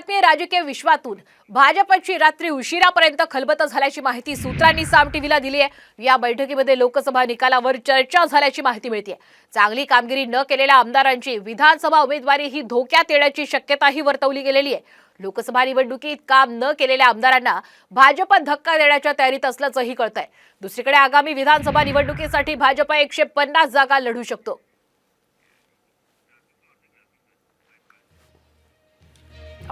बातमी राजकीय विश्वातून. भाजपची रात्री उशिरापर्यंत खलबत झाल्याची माहिती सूत्रांनी साम टीव्हीला दिली आहे. या बैठकीमध्ये लोकसभा निकालावर चर्चा झाल्याची माहिती मिळते चांगली कामगिरी न केलेल्या आमदारांची विधानसभा उमेदवारी ही धोक्यात येण्याची शक्यताही वर्तवली गेलेली आहे. लोकसभा निवडणुकीत काम न केलेल्या आमदारांना भाजप धक्का देण्याच्या तयारीत असल्याचंही कळतंय. दुसरीकडे आगामी विधानसभा निवडणुकीसाठी भाजप एकशे पन्नास जागा लढू शकतो.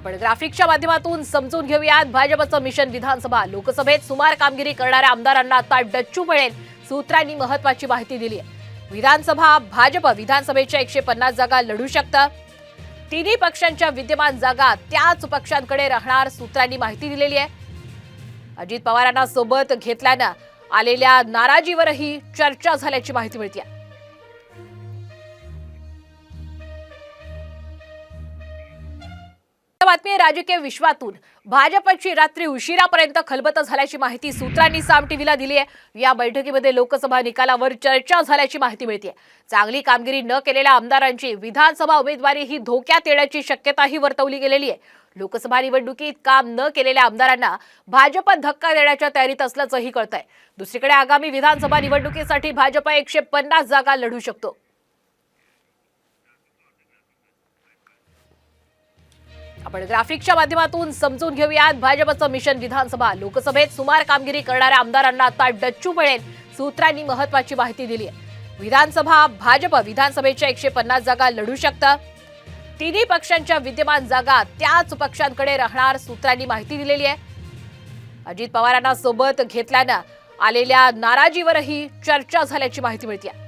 आपण ग्राफिकच्या माध्यमातून समजून घेऊयात भाजपचं मिशन विधानसभा. लोकसभेत सुमार कामगिरी करणाऱ्या आमदारांना आता डच्चू मिळेल सूत्रांनी महत्वाची माहिती दिली आहे. विधानसभा भाजप विधानसभेच्या एकशे पन्नास जागा लढू शकतं. तिन्ही पक्षांच्या विद्यमान जागा त्याच पक्षांकडे राहणार सूत्रांनी माहिती दिलेली आहे. अजित पवारांना सोबत घेतल्यानं आलेल्या नाराजीवरही चर्चा झाल्याची माहिती मिळते. बातमी राजकीय विश्वातून. भाजपची रात्री उशिरापर्यंत खलबत झाल्याची माहिती सूत्रांनी साम टीव्हीला दिली आहे. या बैठकीमध्ये लोकसभा निकालावर चर्चा झाल्याची माहिती मिळते चांगली कामगिरी न केलेल्या आमदारांची विधानसभा उमेदवारी ही धोक्यात येण्याची शक्यताही वर्तवली गेलेली आहे. लोकसभा निवडणुकीत काम न केलेल्या आमदारांना भाजप धक्का देण्याच्या तयारीत असल्याचंही कळतंय. दुसरीकडे आगामी विधानसभा निवडणुकीसाठी भाजप एकशे पन्नास जागा लढू शकतो. आपण ग्राफिकच्या माध्यमातून समजून घेऊयात. भाजपचं मिशन विधानसभा लोकसभेत सुमार कामगिरी करणाऱ्या आमदारांना आता डच्चू मिळेल. सूत्रांनी महत्वाची माहिती दिली आहे. विधानसभा भाजप विधानसभेच्या एकशे पन्नास जागा लढू शकतं. तिन्ही पक्षांच्या विद्यमान जागा त्याच पक्षांकडे राहणार सूत्रांनी माहिती दिलेली आहे. अजित पवारांना सोबत घेतल्यानं आलेल्या नाराजीवरही चर्चा झाल्याची माहिती मिळते.